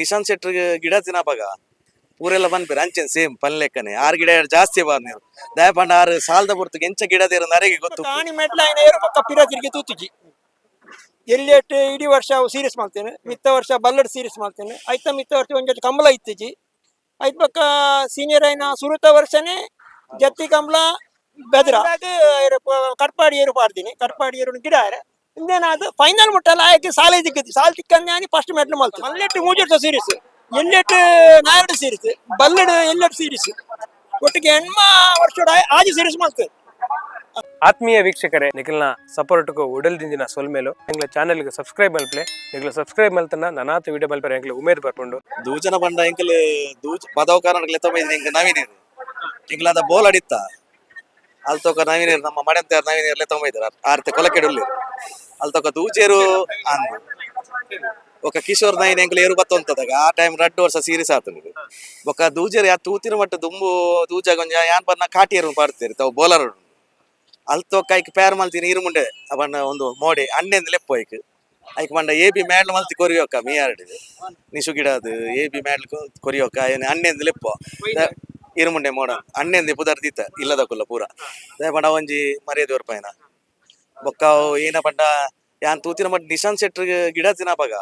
ನಿಶಾಂತ್ ಶೆಟ್ರ್ ಗಿಡ ದಿನ ಬಗ ಊರೆಲ್ಲ ಬಂದ್ಬಿರ ಅಂಚೆನ್ ಸೇಮ್ ಪಲ್ಲೆಕ್ಕನೆ ಆರು ಗಿಡ ಜಾಸ್ತಿ ಬಾ ನೀರು ದಯಪಂಡ ಆರು ಸಾಲದ ಬರ್ತಕ್ಕೆ ಎಂಚ ಗಿಡದಿರ ನರೆಗೆ ಗೊತ್ತು. ತಾಣಿ ಮೆಟ್ಲಾಯಿನ ಏರುಪಕ್ಕ ತೂತುಜಿ ತೂತಿಜಿ ಎಲ್ಲಿಯಟ್ಟು ಇಡೀ ವರ್ಷ ಅವು ಸೀರಿಯಸ್ ಮಾಡ್ತೇನೆ ಮಿತ್ತ ವರ್ಷ ಬಲ್ಲಡ್ ಸೀರಿಯಸ್ ಮಾಡ್ತೇನೆ. ಐತ ಮಿತ್ತ ವರ್ಷ ಒಂದ್ ಜೊತೆ ಕಂಬಳ ಇತ್ತಿಜಿ ಆಯ್ತು ಪಕ್ಕ ಸೀನಿಯರ್ ಐನ ಸುರುತ ವರ್ಷನೇ ಜತ್ತಿ ಕಂಬಳ ಬೆದ್ರ ಕಟ್ಪಾಡಿ ಏರು ಪಾಡ್ತೀನಿ. ಕಟ್ಪಾಡಿ ಏರು ಗಿಡ ಇಂದೇನಾದ ಫೈನಲ್ ಮುಟ್ಟಲ್ಲ ಆಯ್ತು ಸಾಲ ದಿಕ್ಕತಿ ಸಾಲ ತಿಕ್ಕಂದೆ అని ಫಸ್ಟ್ ಮೆಟ್ಲು ಮಾಡ್ತಾರೆ ಮಲ್ಲೆಟ್ಟು ಮೂಜೆಟ್ಟು ಸೀರೀಸ್ ಎಲ್ಲೆಟ್ಟು ನಾಯಡ್ ಸೀರೀಸ್ ಬಲ್ಲಡ್ ಎಲ್ಲೆಟ್ಟು ಸೀರೀಸ್ ಒಟ್ಟಿಗೆ ಹೆಣ್ಮ ವರ್ಷ ಆಜಿ ಸೀರೀಸ್ ಮಾಡ್ತೇವೆ ಆತ್ಮೀಯ ವೀಕ್ಷಕರೇ ನಿಖಿಲ್ನ ಸಪೋರ್ಟ್ಗೂ ಉಡಲ್ದಿಂದಿನ ಸೊಲ್ಮೇಲು ಎಂಗ್ಲ ಚಾನೆಲ್ಗೆ ಸಬ್ಸ್ಕ್ರೈಬ್ ಮಲ್ಪಲೆ ನಿಗ್ಲ ಸಬ್ಸ್ಕ್ರೈಬ್ ಮಲ್ತನ ನನಾತ ವಿಡಿಯೋ ಮಲ್ಪರೆ ಎಂಗ್ಲ ಉಮೇದ್ ಬರ್ಕೊಂಡು. ದೂಜನ ಬಂಡ ಎಂಕಲ್ ದೂಜ ಪದವ ಕಾರಣಕ್ಕೆ ತೊಂಬೈದು ಎಂಕ ನವೀನೀರು ಎಂಗ್ಲಾದ ಬೋಲ್ ಅಡಿತ್ತ ಅಲ್ಲಿ ತೋಕ ನವೀನೀರು ನಮ್ಮ ಮಡೆಂತ ನವೀನೀರ್ಲೆ ತೊಂಬೈದಾರ ಆರ್ತೆ ಕೊಲಕೆಡುಲ್ಲಿ ಅಲ್ಲಿ ತೋಕ ದೂಜೇರು ಅಂದು ఒక ಕಿಶೋರ್ ನೈನ್ ಎಂಕ್ಲೆ ಏರು ಬತ್ತೊಂತದಾಗ ಆ ಟೈಮ್ ವರ್ಷ ಸೀರೀಸ್ ಆತನಿಗೆ ಬೊಕ ದೂಜೇರು ಯಾ ತೂತಿನ ಮಟ್ಟ ದುಂಬು ದೂಜಾಗ ಒಂಜ ಯಾನ್ ಬನ್ನ ಕಾಟಿಯರು ಪಾಡ್ತೀರಿ, ತಾವು ಬೋಲರ್ ಅಲ್ತೋ ಕೈಕ್ ಪ್ಯಾರ್ ಮಲ್ತಿ ನೀರು ಮುಂಡೆ ಅವನ್ನ ಒಂದು ಮೋಡಿ ಅಣ್ಣೆಂದ ಲೆಪ್ಪ ಐಕ್. ಮಂಡ ಎ ಬಿ ಮ್ಯಾಡ್ಲ್ ಮಲ್ತಿ ಕೊರಿಯೋಕ, ಮೀಯಾರ್ಡ್ ನಿಶು ಗಿಡದು, ಎ ಬಿ ಮ್ಯಾಡ್ಲ್ ಕೊರಿಯೋಕ, ಏನು ಅಣ್ಣೆಂದ ಲೆಪ್ಪು. ಇರುಮುಂಡೆ ಮೋಡ ಅಣ್ಣೆಂದ ಪುದರ್ ದೀತ ಇಲ್ಲದ ಕುಲ್ಲ ಪೂರ. ಪಂಡ ಒಂಜಿ ಮರ್ಯಾದೆ ಪೈನ ಬೊಕ್ಕ ಏನ ಪಂಡ ಯಾನ್ ತೂತಿನ ಮಟ್ಟ ನಿಶಾನ್ ಶೆಟ್ರ್ ಗಿಡ ತಿನ್ನಪಾಗ,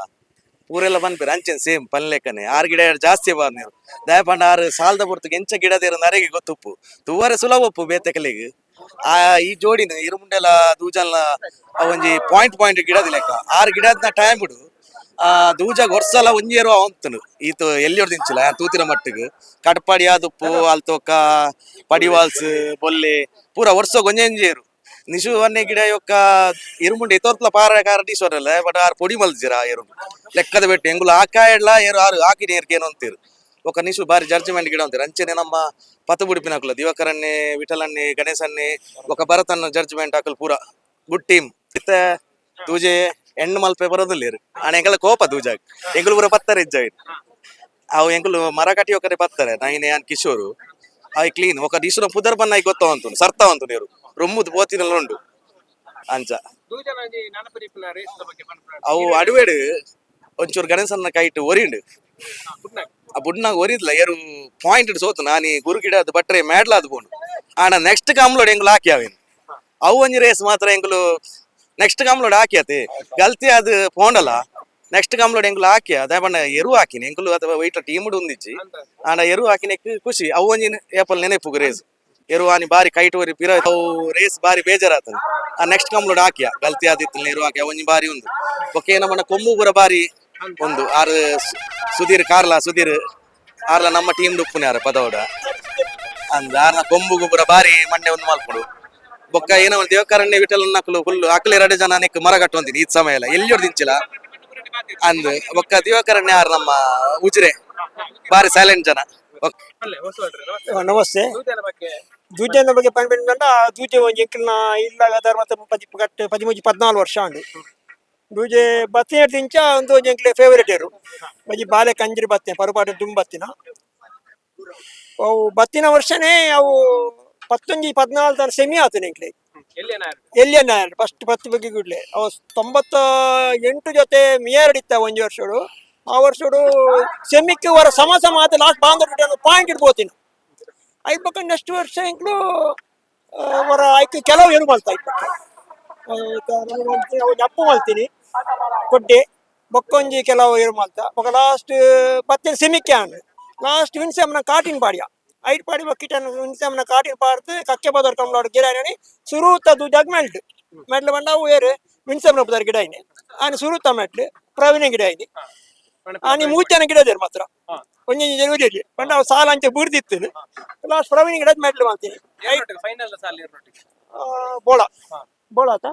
ಊರೆಲ್ಲ ಬಂದ್ಬೇರು ಅಂಚೆನ್ ಸೇಮ್ ಪನ್ ಲೆಕ್ಕನೆ ಆರ್ ಗಿಡ ಜಾಸ್ತಿ ಬಾರ್ನೇರು ದಯ ಪಂಡ ಆರು ಸಾಲದ ಪುರ್ತು ಎಂಚ ಗಿಡ ದೇರು ನರೆಗೆ ಗೊತ್ತುಪ್ಪು. ತೂವರೆ ಸುಲಭ ಉಪ್ಪು ಬೇತೆಕಲಿಗೆ ಆ, ಈ ಜೋಡಿನ ಇರುಮುಂಡೆಲ ದೂಜಲ್ನ ಒಂಜಿ ಪಾಯಿಂಟ್ ಪಾಯಿಂಟ್ ಗಿಡದ ಲೆಕ್ಕ. ಆರು ಗಿಡದ ಟೈಮ್ ಬಿಡು. ಆ ದೂಜ ಗೊರ್ಸಲ ಒಂಜೇರು ಅವಂತನು. ಈತ ಎಲ್ಲಿಯವ್ರು ಹೊಡೆದಿಂಚಿಲ್ಲ ತೂತಿನ ಮಟ್ಟಿಗೆ. ಕಟ್ಪಾಡಿ ಆದುಪ್ಪು ಅಲ್ತೋಕ ಪಡಿವಾಲ್ಸ್ ಬೊಲ್ಲೆ, ಪೂರ ವರ್ಷ ಗೊಂಜೇರು ನಿಶು ಒಂದೇ ಗಿಡ ಯೊಕ್ಕ ಇರುಮುಂಡೆ ಇತೋರ್ತ್ಲ ಪಾರ ಕಾರಣ ಬಟ್ ಆರು ಪೊಡಿ ಮಲ್ಜಿರ ಏರು ಲೆಕ್ಕದ ಬೆಟ್ಟು ಎಂಗುಲು ಆಕಾಯಡ್ಲ ಏರು, ಆರು ಆಕಿನ ಏರ್ಕೇನು ಅಂತೀರು. ಒಕ್ಕ ನಿಶು ಬಾರಿ ಜಡ್ಜ್ಮೆಂಟ್ ಗಿಡ ಅಂತೀರು. ಅಂಚೆನೆ ನಮ್ಮ ಪತ ಬುಡಿಪಿನಕುಲ ದಿವಾಕರನ್ನೇ, ವಿಠಲನ್ನೇ, ಗಣೇಶನ್ನೇ, ಒಕ್ಕ ಭರತನ್ನು ಜಡ್ಜ್ಮೆಂಟ್ ಹಾಕಲು ಪೂರ. ಗುಡ್ ಟೀಮ್ ಇತ್ತೆ ದೂಜೆ ಹೆಣ್ಣು ಮಲ್ಪೆ ಬರೋದಿಲ್ಲ ಆ ಎಂಗಲ ಕೋಪ ದೂಜಾಗ ಎಂಗುಲು ಪೂರ ಪತ್ತಾರೆ ಇಜ್ಜಾಗಿ ಅವು ಎಂಗುಲು ಮರ ಕಟ್ಟಿ ಒಕ್ಕರೆ ಬತ್ತಾರೆ ನೈನೆ ಅನ್ ಕಿಶೋರು. ಅವು ಕ್ಲೀನ್ ಒಕ್ಕ ನಿಶುನ ಪುದರ್ ಬನ್ನ ಗೊತ್ತಾವಂತು ಸರ್ತ ನೀರು ರೊಮ್ಮುದು ಪೋತಿನಲ್ಲ ಉಂಡು ಅಂಚ. ಅವು ಅಡುವೇಡು ಒಂಚೂರು ಗಣೇಶನ ಕೈಟ್ ಒರಿಂಡು ಆ ಬುಡ್ನಾಗ ಒರಿದ್ಲ ಯಾರು ಪಾಯಿಂಟ್ ಸೋತು. ನಾನಿ ಗುರು ಗಿಡ ಅದು ಬಟ್ರೆ ಮ್ಯಾಡ್ಲ ಅದು ಬೋನು ಆಣ ನೆಕ್ಸ್ಟ್ ಕಾಮ್ಲೋಡ್ ಎಂಗ್ಲು ಹಾಕಿ ಅವೇನು. ಅವು ಒಂಜಿ ರೇಸ್ ಮಾತ್ರ ಎಂಗ್ಲು ನೆಕ್ಸ್ಟ್ ಕಾಮ್ಲೋಡ್ ಹಾಕ್ಯಾತಿ. ಗಲ್ತಿ ಅದು ಪೋಂಡಲ್ಲ ನೆಕ್ಸ್ಟ್ ಕಾಮ್ಲೋಡ್ ಎಂಗ್ಲು ಹಾಕಿ ಅದೇ ಬಣ್ಣ ಎರು ಹಾಕಿನಿ. ಎಂಗ್ಲು ಅಥವಾ ವೈಟ್ ಟೀಮ್ ಉಂದಿಚ್ಚಿ ಆಣ ಎರು ಹಾಕಿನ ಖುಷಿ. ಅವು ಒಂಜಿ ಏಪಲ್ ನೆನಪು ರೇಸ್ ಎರು ಆನಿ ಬಾರಿ ಕೈಟ್ ಒರಿ ಪಿರ ಅವು ರೇಸ್ ಬಾರಿ ಬೇಜಾರಾತನು ಆ ನೆಕ್ಸ್ಟ್ ಕಾಮ್ಲೋಡ್ ಹಾಕಿಯ. ಗಲ್ತಿ ಆದಿತ್ತು ಇರುವಾಗ ಒಂದು ಒಂಜಿ ಬಾರಿ ಒಂದು ಓಕೆ ನಮ್ಮನ್ನ ಕೊಮ್ಮು ಪೂರ ಬಾರಿ ಒಂದು ಆರು ಸುಧೀರ್ ಕಾರ್ಲ ಸುಧೀರ್. ಆರ್ಲ ನಮ್ಮ ಟೀಮ್ ಡುಪ್ಪುನ್ಯಾರ ಪದವಡ ಅಂದ ಆರ್ನ ಕೊಂಬು ಗುಬ್ಬರ ಬಾರಿ ಮಂಡೆ ಒಂದು ಮಾಲ್ಕೊಡು. ಬೊಕ್ಕ ಏನೋ ಒಂದು ದೇವಕಾರಣ್ಯ ವಿಠಲ್ ನಕಲು ಫುಲ್ ಅಕಲೆ ಎರಡು ಜನ ನಿಕ್ ಮರ ಕಟ್ಟುವಂತೀನಿ ಈ ಸಮಯ ಎಲ್ಲ. ಎಲ್ಲಿ ಹೊಡೆದಿಂಚಿಲ್ಲ ಅಂದ್ ಬೊಕ್ಕ ದೇವಕಾರಣ್ಯ ಆರ್ ನಮ್ಮ ಉಜಿರೆ. ಬಾರಿ ಸೈಲೆಂಟ್ ಜನ. ನಮಸ್ತೆ. ದೂಜನ ಬಗ್ಗೆ ದೂಜೆ ಒಂಜಿ ಎಂಕಲ್ನ ಇಲ್ಲಾಗ ಮತ್ತೆ ಪದಿ ಕಟ್ ಪದಿಮೂಜಿ ಪದ್ನಾಲ್ಕು ವರ್ಷ ಉಂಡು ದೂಜೆ ಬತ್ತಿನ ತಿಂಚ, ಒಂದು ಒಂಜಿ ಎಂಕ್ಲೆ ಫೇವರೇಟ್ ಏರು. ಮಜಿ ಬಾಲೆ ಕಂಜಿರಿ ಬತ್ತೆ ಪರುಪಾಟ ದುಂಬ್ ಬತ್ತಿನ. ಅವು ಬತ್ತಿನ ವರ್ಷನೇ ಅವು ಪತ್ತೊಂಜಿ ಪದ್ನಾಲ್ಕು ತನ ಸೆಮಿ ಆತನ ಎಂಕ್ಲೆ. ಎಲ್ಲಿಯನ್ನ ಫಸ್ಟ್ ಪತ್ತು ಬಗ್ಗೆ ಗುಡ್ಲೆ ಅವು ತೊಂಬತ್ತ ಎಂಟು ಜೊತೆ ಮಿಯಾರ್ಡಿತ್ತ ಒಂಜಿ ವರ್ಷಡು. ಆ ವರ್ಷಡು ಸೆಮಿಕ್ ವರ ಸಮ ಸಮ ಆತ ಲಾಸ್ಟ್ ಬಾಂಧವ್ ಪಾಯಿಂಟ್ ಇಡ್ಬೋತಿನ ಪಕ್ಕ ನೆಕ್ಸ್ಟ್ ವರ್ಷ ಇಂಕ್ಲು ಅವರ ಆಯ್ಕೆ ಕೆಲವು ಏನು ಮಾಡ್ತಾ ಇಪ್ಪಕ್ಕ ಅವು ಅಪ್ಪು ಮಲ್ತೀನಿ ಕೊಡ್ಡೆ ಬೊಕ್ಕೊಂಜಿ ಕೆಲವು ಏನು ಮಲ್ತ ಬೊಕ ಲಾಸ್ಟ್ ಪತ್ತೆ ಸಿಮಿಕ್ಯಾನ್ ಲಾಸ್ಟ್ ವಿನ್ಸೆಮ್ನ ಕಾಟಿನ್ ಪಾಡ್ಯ. ಐಟ್ ಪಾಡಿ ಬಕ್ಕಿಟನ್ ವಿನ್ಸಮ್ನ ಕಾಟಿನ್ ಪಾಡ್ದು, ಕಕ್ಕೆ ಬದರ್ ಕಂಬ್ಲಾಡ್ ಗಿರಾಣಿ ಸುರೂತ ದುಜಾಗ್ ಮೆಲ್ಟ್ ಮೆಟ್ಲು. ಬಂಡ ಅವು ಏರು ವಿನ್ಸಮ್ನ ಗಿಡ ಐನೆ ಆನೆ ಸುರೂತ ಮೆಟ್ಲು ಪ್ರವೀಣ ಗಿಡ ಐನಿ ನಾನು ಮೂರು ಜನ ಗಿಡ ಮಾತ್ರ ಒಂದೊಂದು ಜನ ಉಳಿಯಲಿ ಪಂಡ ಅವ್ರು ಸಾಲ ಅಂತ ಬುರಿದಿತ್ತೇನೆ ಲಾಸ್ಟ್ ಪ್ರವೀಣಿಗೆ ಗಿಡ ಮೆಟ್ಲು ಮಾಡ್ತೀನಿ ಬೋಳ ಬೋಳ ಆತ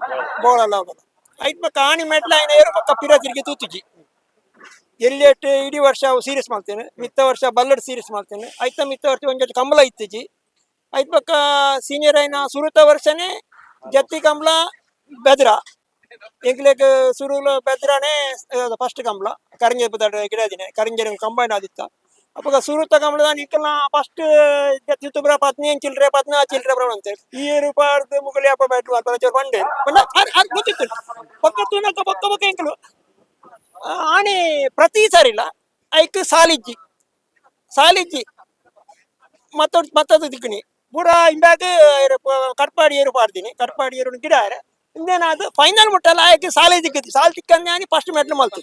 ಬೋಳ ಅಲ್ಲ ಹೋಗಲ್ಲ ಐಟ್ ಪಕ್ಕ ಆಣಿ ಮೆಟ್ಲ ಆಯ್ನ ಏರು ಪಕ್ಕ ತೂತುಜಿ ತೂತಿಜಿ ಎಲ್ಲಿಯಟ್ಟು ಇಡೀ ವರ್ಷ ಅವು ಸೀರಿಯಸ್ ಮಾಡ್ತೇನೆ ಮಿತ್ತ ವರ್ಷ ಬಲ್ಲಡ್ ಸೀರಿಯಸ್ ಮಾಡ್ತೇನೆ ಐತ ಮಿತ್ತ ವರ್ಷ ಒಂದ್ ಜೊತೆ ಕಂಬಳ ಇತ್ತಿಜಿ ಐತ್ ಪಕ್ಕ ಸೀನಿಯರ್ ಆಯ್ನ ಸುರುತ ವರ್ಷನೇ ಜತ್ತಿ ಕಂಬಳ ಬೆದ್ರ ಎಂಕ್ಲೆಗ್ ಸುರುಲು ಬೆದ್ರನೇ ಫಸ್ಟ್ ಕಂಬಳ ಕರಿಂಜೆ ಬುದಾಡ ಗಿಡ ದಿನ ಕರಿಂಜೆ ಕಂಬೈನ್ ಆದಿತ್ತ ಅವಾಗ ಸುರುತ ಕಂಬಳದ ನಿಕ್ಕಲ್ನ ಫಸ್ಟ್ ಜತ್ತಿ ತುಬ್ರ ಪತ್ನಿ ಚಿಲ್ರೆ ಪತ್ನ ಚಿಲ್ರೆ ಬ್ರವ ಅಂತ ಈ ರೂಪಾಯಿ ಮುಗಲಿ ಅಪ್ಪ ಬ್ಯಾಟು ಅಂತ ಚೋರ್ ಬಂಡೆ ಬಂಡ ಆರ್ ಆರ್ ಗೊತ್ತಿತ್ತು ಪಕ್ಕ ತೂನಕ ಪಕ್ಕ ಪಕ್ಕ ಎಂಕಲು ಆ, ಆನೆ ಪ್ರತಿ ಸಾರಿ ಇಲ್ಲ ಐಕ್ ಸಾಲಿಜ್ಜಿ ಸಾಲಿಜ್ಜಿ ಮತ್ತೊಂದು ಮತ್ತೊಂದು ದಿಕ್ಕಣಿ ಪೂರ ಹಿಂಬ್ಯಾಗ ಕಟ್ಪಾಡಿ ಏರು ಪಾಡ್ತೀನಿ ಕಟ್ಪಾಡಿ ಏರು ಗಿಡ ಇಂದೇನಾದ್ರು ಫೈನಲ್ ಮುಟ್ಟಲ್ಲ ಆಯ್ಕೆ ಸಾಲಿ ದಿಕ್ಕತಿ ಸಾಲಿ ದಿಕ್ಕಂದ್ರೆ ಫಸ್ಟ್ ಮೆಟ್ಲು ಮಲ್ತು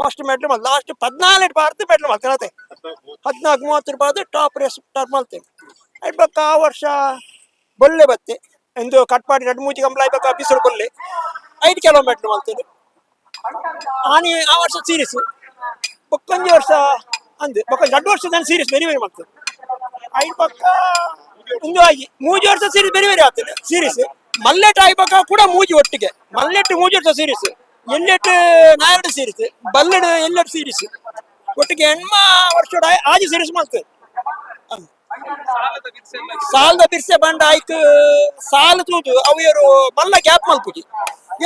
ಫಸ್ಟ್ ಮೆಟ್ಲು ಮಲ್ ಲಾಸ್ಟ್ ಪದ್ನಾಲ್ಕು ಬಾರ್ದು ಮೆಟ್ಲು ಮಲ್ತಾನತೆ ಹದಿನಾಲ್ಕು, ಮೂವತ್ತು ರೂಪಾಯಿ ಟಾಪ್ ರೇಸ್ ಟಾಪ್ ಮಲ್ತೇನೆ ಅಯ್ಬೇಕು ಆ ವರ್ಷ ಬೊಳ್ಳೆ ಬತ್ತೆ. ಎಂದು ಕಟ್ಪಾಡಿ ಎರಡು ಮೂಜಿ ಕಂಬಳ ಅಯ್ಬೇಕು ಬಿಸಿಲು ಬೊಳ್ಳೆ ಐದು ಕಿಲೋಮೀಟರ್ ಮಲ್ತೇನೆ ಆನಿ ಆ ವರ್ಷ ಸೀರೀಸ್ ಬೊಕ್ಕೊಂದು ವರ್ಷ ಅಂದೆ. ಬೊಕ್ಕ ಎರಡು ವರ್ಷದ ಸೀರೀಸ್ ಬೇರೆ ಬೇರೆ ಮಾಡ್ತೇನೆ ಐದು ಪಕ್ಕ ಒಂದು ಆಗಿ. ಮೂಜಿ ವರ್ಷ ಸೀರೀಸ್ ಬೇರೆ ಬೇರೆ ಸೀರೀಸ್ ಮಲ್ಲೆಟ್ ಪಕ್ಕ ಕೂಡ ಮೂಜಿ ಒಟ್ಟಿಗೆ. ಮಲ್ಲೆಟ್ ಮೂಜಿ ವರ್ಷ ಸೀರೀಸ್ ಎಲ್ಲೆಟ್ ನಾಯರ್ಡ್ ಸೀರೀಸ್ ಬಲ್ಲೆಡ್ ಎಲ್ಲೆಟ್ ಸೀರೀಸ್ ಒಟ್ಟಿಗೆ ಹೆಣ್ಮ ವರ್ಷದ ಆಜಿ ಸೀರೀಸ್ ಮಾಡ್ತೇವೆ. ಸಾಲದ ಬಿರ್ಸೆ ಬಂಡ ಆಯ್ತು. ಸಾಲ ತೂದು ಅವು ಮಲ್ಲ ಗ್ಯಾಪ್ ಮಲ್ಪುಜಿ.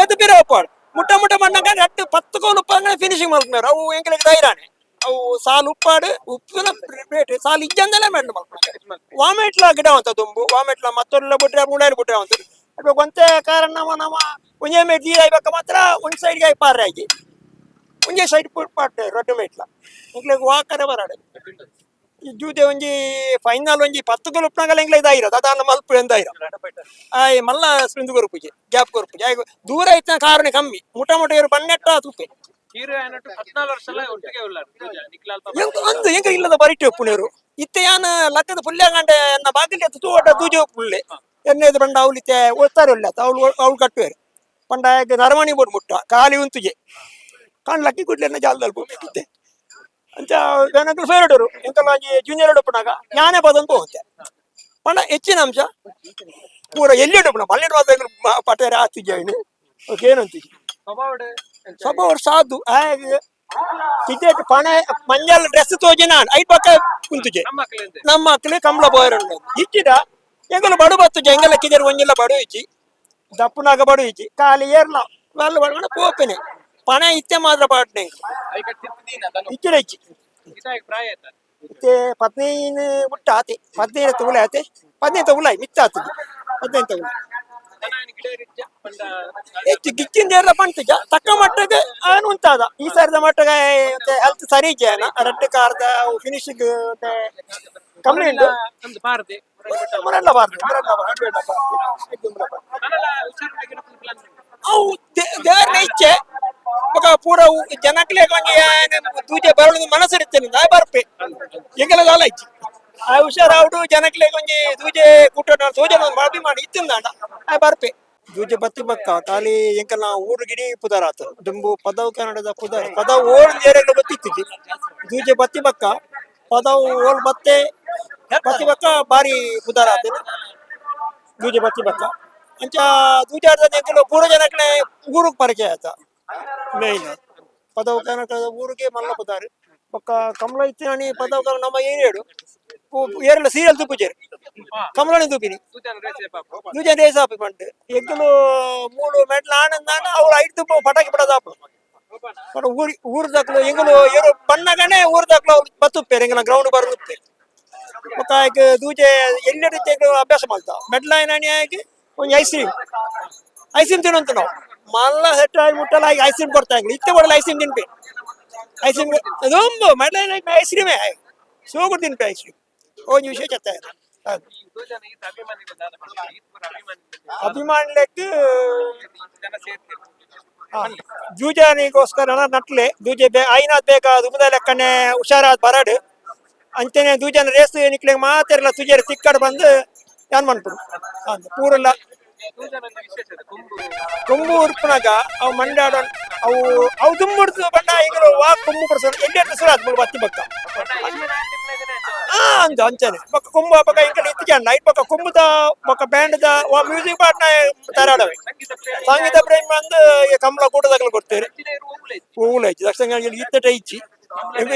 ಎದ್ದು ಬೇರೆ ಒಪ್ಪಾಡು ಮುಟ್ಟ ಮುಟ್ಟ ಬಂದಾಗ ರಟ್ಟು ಪತ್ತು ಕೋಲು ಉಪ್ಪಾಗ ಫಿನಿಶಿಂಗ್ ಮಲ್ಪುನಾರು ಅವು ಎಂಕಲಿಗೆ ಧೈರ್ಯಾನೆ. ಅವು ಸಾಲು ಉಪ್ಪಾಡು, ಉಪ್ಪಿನ ರೇಟ್ ಸಾಲು ಇಜ್ಜಂದಲೇ ಮೆಂಡು ಮಲ್ಪುನಾರು ವಾಮಿಟ್ಲ ಗಿಡ ಅಂತ ತುಂಬು ವಾಮಿಟ್ಲ ಮತ್ತೊಲ್ಲ ಬಿಟ್ರೆ ಮುಳ್ಳೇರು ಬಿಟ್ರೆ ಅಂತ ಅದು ಒಂದೇ ಕಾರಣ ನಮ್ಮ ಒಂಜೇ ಮೇಟ್ ನೀರು ಆಯ್ಬೇಕ ಮಾತ್ರ ಒಂದು ಸೈಡ್ಗೆ ಪಾರ ಆಗಿ. ಒಂಜೇ ಸೈಡ್ ಪಾಡ್ತಾರೆ ರೊಟ್ಟು ಮೇಟ್ಲ. ಎಂಕ್ಲಿಗೆ ವಾಕರೆ ಬರಾಡೆ. ಈ ಜೂತೆ ಒಂಜಿ ಫೈನಲ್ ಒಂಜಿ ಪತ್ತು ಗೋಲ್ ಉಪ್ನಾಗಲ್ಲ ಎಂಗ್ಲ ಇದಾಯಿರೋದು ಅದಾನ ಮಲ್ಪ ಎಂದಾಯಿರ ಆಯ್ ಮಲ್ಲ ಸ್ಪಿಂದು ಕೊರ್ಪುಜಿ ಗ್ಯಾಪ್ ಕೊರ್ಪುಜಿ ಆಯ್ ದೂರ ಇತ್ತ ಕಾರಣ ಕಮ್ಮಿ. ಮುಟ ಮುಟ ಇವರು ಪನ್ನೆಟ್ಟ ತುಪ್ಪೆ. ಅಂದು ಎಂಗ ಇಲ್ಲದ ಬರಿಟ್ಟು ಒಪ್ಪುನೇರು ಇತ್ತೆ ಯಾನ ಲಕ್ಕದ ಪುಲ್ಯ ಗಂಡೆ ಎನ್ನ ಬಾಗಿಲಿ ತೂಟ ತೂಜಿ ಪುಲ್ಲೆ ಎನ್ನೆದು ಬಂಡ ಅವಳಿತೆ ಒಳ್ಳೆ ಅವಳು ಅವಳು ಕಟ್ಟುವರು. ಪಂಡ ನರಮಣಿ ಬೋಡ್ ಮುಟ್ಟ ಖಾಲಿ ಉಂತುಜೆ ಕಾಣ್ ಲಕ್ಕಿ ಕುಡ್ಲೆ ಎನ್ನ ಜಾಲದಲ್ಲಿ ಹೋಗ್ಬೇಕಿತ್ತೆ ಅಂತ ನನಗೆ ಫೇವ್ರೇಟರು ಎಂಕಲ್ಲ ಜೂನಿಯರ್ ಒಪ್ಪನಾಗ ಜ್ಞಾನೇ ಬದಂತ ಹೋಗುತ್ತೆ. ಪಂಡ ಹೆಚ್ಚಿನ ಅಂಶ ಪೂರ ಎಲ್ಲಿ ಒಪ್ಪನ ಮಲ್ಲೆಡ್ ವಾದ ಪಟೇರ ಆತಿದ್ದೇವೆ ಏನಂತೀವಿ ಸ್ವಭಾವಡ್ ಸ್ವಲ್ಪ ವರ್ಷ ಆದ್ದು ಟಿಕೆಟ್ ಪಣ ಮಂಜಲ್ ಡ್ರೆಸ್ ತೋಜಿ ನಾನು ಐದು ಪಕ್ಕ ಕುಂತುಜೆ ನಮ್ಮ ಮಕ್ಕಳು ಕಂಬಳ ಬೋಯರ್ ಇಚ್ಚಿದ ಎಂಗಲು ಬಡು ಬತ್ತು ಎಂಗಲ ಕಿಜರ್ ಒಂಜಿಲ್ಲ ಬಡು ಇಚ್ಚಿ ದಪ್ಪನಾಗ ಬಡು ಇಚ್ಚಿ ಖಾಲಿ ಏರ್ಲ వాళ్ళు ಬಡಗಣ ಪೋಪೆನೆ ಪಣ ಇತ್ತೆ ಮಾತ್ರ ಪಾಟ್ನೆ ಐಕ ತಿಪ್ಪಿದೀನ ಅದನ್ನು ಇಚ್ಚಿರ ಇಚ್ಚಿ ಇದಾಗಿ ಪ್ರಾಯ ಆಯ್ತಾ ಇತ್ತೆ ಪತ್ನೀನ್ ಮುಟ್ಟ ಆತೆ ಪದ್ನೈದು ತಗುಲ ಆತೆ ಪದ್ನೈದು ತಗುಲ ಮಿತ್ತ ಆತದೆ ಪದ್ನೈದು ತಗುಲ ದನ ಗಿಡ ರಿಚ್ಚ ಪಂಡ ಹೆಚ್ಚು ಗಿಚ್ಚಿಂದ ಪಂಚಜ ತಕ್ಕ ಮಟ್ಟಕ್ಕೆ ಅವನು ಉಂಟಾದ ಈ ಸರಿದ ಮಟ್ಟಗೆ ಹೆಲ್ತ್ ಸರಿ ಇಜ್ಜಾನ ರಡ್ಡು ಕಾರ್ದ ಫಿನಿಶಿಂಗ್ ಕಮ್ಮಿ ಉಂಟು ಮರೆಲ್ಲ ಬಾರ್ದು ಅವು ದೇವರ ಇಚ್ಛೆ. ఒక ಪೂರ ಜನಕ್ಲೆ ತೂಜೆ ಬರಲು ಮನಸ್ಸಿರುತ್ತೇನೆ ನಾ ಬರ್ಪೆ ಎಂಗೆಲ್ಲ ಲಾಲ ಇಚ್ಚಿ ಆ ಹುಷಾರಾವುಡು ಜನಕ್ಲೆ ಕೊಂಜಿ ದೂಜೆ ಕುಟ್ಟ ತೂಜೆ ಮಾಡಿ ಮಾಡಿ ಇತ್ತಿಂದಾಂಡ ಆ ಬರ್ಪೆ ದೂಜೆ ಬತ್ತಿ ಬಕ್ಕ ಖಾಲಿ ಎಂಕಲ್ಲ ಊರು ಗಿಡಿ ಪುದಾರ ಆತ ದುಂಬು ಪದವು ಕನ್ನಡದ ಪುದಾರ. ಪದವು ಓಲ್ ಏರೆಲ್ಲ ಗೊತ್ತಿತ್ತಿಜಿ ದೂಜೆ ಬತ್ತಿ ಬಕ್ಕ ಪದವು ಓಲ್ ಮತ್ತೆ ಬತ್ತಿ ಬಕ್ಕ ಬಾರಿ ಪುದಾರ ಆತೇನೆ ದೂಜೆ ಬತ್ತಿ ಬಕ್ಕ ಅಂಚ ದೂಜೆ ಆಡ್ದ ಎಂಕಲು ಪೂರ ಜನಕ್ಲೆ ಊರಿಗೆ ಪರಿಚಯ ಆಯ್ತ ಮೇಯ್ನ್ ಪದವು ಕನಕದ ಊರಿಗೆ ಮಲ್ಲ ಪದಾರು ಪಕ್ಕ ಕಮಲ ಇತ್ತಿನಿ ಪದವು ಕನ ನಮ್ಮ ಏರಿಯಾಡು. ಏರ್ಲ ಸೀರಿಯಲ್ ತುಪ್ಪುಜೇರು ಕಮಲನಿ ತುಪ್ಪಿನಿ ಸೂಚನ ರೇಸೆ ಆಪಿ ಪಂಡು ಎಗ್ಲು ಮೂಲು ಮೆಟ್ಲ ಆನಂದಾನ ಅವ್ರು ಐದು ತುಪ್ಪ ಪಟಾಕಿ ಪಡದಾಪ ಊರಿ, ಊರ್ ದಕ್ಲು, ಎಂಗಲು, ಏರು ಬಣ್ಣಗನೆ ಊರ್ ದಕ್ಲು ಅವ್ರು ಬತ್ತುಪ್ಪೇರು ಎಂಗಲ ಗ್ರೌಂಡ್ ಬರುತ್ತೆ ಮತ್ತ ದೂಜೆ ದೂಜೆ ಎಲ್ಲಿ ಅಭ್ಯಾಸ ಮಾಡ್ತಾ. ಮೆಡ್ಲೈನ್ ಆಗಿ ಒಂದು ಐಸ್ ಕ್ರೀಮ್ ಐಸ್ ಕ್ರೀಮ್ ತಿನ್ನಂತ ನಾವು. ಮಲ್ಲ ಸೆಟ್ ಆಗಿ ಮುಟ್ಟಲ್ಲ ಈಗ ಐಸ್ ಕ್ರೀಮ್ ಕೊಡ್ತಾ ಇದ್ವಿ ಇತ್ತೆ ಐಸ್ ಕ್ರೀಮ್ ತಿನ್ಪೆ. ಐಸ್ ಕ್ರೀಮ್ ಅದೊಂದು ಮೆಡ್ಲೈನ್ ಐಸ್ ಕ್ರೀಮೇ ಸೂಪರ್ ತಿನ್ಪೆ ಐಸ್ ಕ್ರೀಮ್ ಒಂದು ವಿಷಯ ಚೆತ್ತ ಅಭಿಮಾನಿ ಜೂಜಾನಿಗೋಸ್ಕರ ನಟ್ಲೆ. ಜೂಜೆ ಬೇ ಐನಾದ್ ಬೇಗ ಉಪದ ಲೆಕ್ಕನೆ ಹುಷಾರಾದ್ ಬರಡು. ಅಂಚನೆ ದೂಜನ ರೇಸ್ ನಿಕ್ಲೆ ಮಾತೆರ್ಲ ತುಜೇರ್ ಸಿಕ್ಕಡ್ ಬಂದು ಯಾನ್ ಮಾಡ್ಬಿಡು. ಅಂದ್ ಪೂರಲ್ಲ. ಕೊಂಬು ಉರ್ಪುನಾಗ ಅವು ಮಂಡಾಡ ಅವು ಅವು ತುಂಬುಡ್ದು ಬಣ್ಣ ಈಗಲೂ ವಾ ಕೊಂಬು ಪರ್ಸನ್ ಎಲ್ಲಿ ಸುರಾತ್ ಮುಳು ಬತ್ತಿ ಬಕ್ಕ. ಆ ಅಂದ ಅಂಚನೆ. ಬಕ್ಕ ಕೊಂಬು, ಬಕ್ಕ ಇಂಗಡೆ ಇತ್ತಿಗೆ ಅಣ್ಣ. ಇದು ಬಕ್ಕ ಕೊಂಬುದ ಪಕ್ಕ ಬ್ಯಾಂಡ್ದ, ವಾ ಮ್ಯೂಸಿಕ್ ಪಾಟ್ನ ತರಾಡವೆ. ಸಂಗೀತ ಪ್ರೇಮಿ ಬಂದು ಕಮಲ ಕೂಟದಾಗಲು ಕೊಡ್ತೇವೆ ಹೂವುಲ ಇಚ್ಚಿ ದಕ್ಷಿಣ ಇತ್ತ ಇಚ್ಚಿ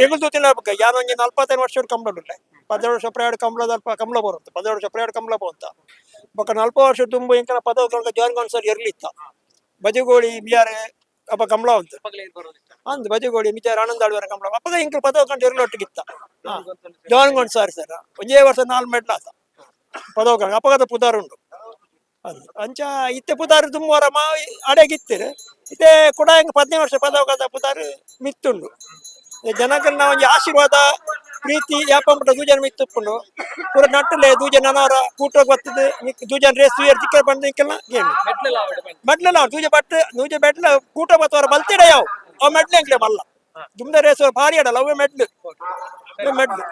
ಎಗುಲ್ ತೂತಿನ ಬಕ್ಕ ಯಾರು ಹಂಗೆ ನಲ್ಪತ್ತೈದು ವರ್ಷ ಕಂಬಳ ಪದಿನೇಳು ವರ್ಷ ಪ್ರಯಾಣ ಅಲ್ಪ ಕಂಬಳ ಬರುತ್ತೆ ಪದಿನೇಳು ವರ್ಷ ಪ್ರಯಾಣ ಕಂಬಳ ಬಂತ ಬೊಕ್ಕ ನಲ್ಪ ವರ್ಷ ತುಂಬ ಇಂಕನ ಪದ ಕಣಕ ಸರ್ ಕಾನ್ಸರ್ ಇರ್ಲಿತ್ತ. ಬಜಗೋಳಿ ಬಿಯಾರೆ ಅಪ್ಪ ಕಂಬಳ ಅಂತ ಅಂದ್ ಬಜಗೋಳಿ ಮಿಚಾರ ಆನಂದ ಆಳ್ವರ ಕಂಬಳ. ಅಪ್ಪ ಇಂಕ ಪದ ಕಂಡು ಇರ್ಲೊಟ್ಟಿಗಿತ್ತ ಜಾನ್ ಸಾರಿ ಸರ್. ಒಂದೇ ವರ್ಷ ನಾಲ್ ಮೆಡ್ಲ ಆತ. ಕಣ ಅಪಗದ ಪುದಾರ್ ಉಂಟು. ಅದು ಅಂಚ ಇತ್ತೆ ಪುದಾರು ತುಂಬಾರ ಮಾ ಅಡೆಗಿತ್ತಿರು ಇತ್ತೆ ಕೂಡ ಹಿಂಗೆ ಪದ್ನೇ ವರ್ಷ ಪದವ ಕದ ಮಿತ್ತುಂಡು. ಜನಕಲ್ನ ಒಂಜಿ ಆಶೀರ್ವಾದ ಪ್ರೀತಿ ಯಾಪಂಪಟ ದೂಜನ ಮಿತ್ತುಪ್ಪುಂಡು ಪೂರ ನಟ್ಟಲೆ ದೂಜನ ನನವರ ಕೂಟ ಬರ್ತದೆ ದೂಜನ ರೇಸ್ ತೂಯರ್ ಚಿಕ್ಕ ಬಂದ ಇಂಕೆಲ್ಲ ಗೇಮ್. ಮೆಡ್ಲೆಲ್ಲ ದೂಜ ಬಟ್ ದೂಜೆ ಬೆಟ್ಲ ಕೂಟ ಬತ್ತವರ ಬಲ್ತಿಡ ಯಾವ? ಅವ್ ಮೆಡ್ಲೆ ಅಂಕ್ಲೆ ಮಲ್ಲ. ಜುಮ್ದ ರೇಸ್ ಭಾರಿ ಆಡಲ್ಲ ಅವೇ ಮೆಡ್ಲು ಮೆಡ್ಲು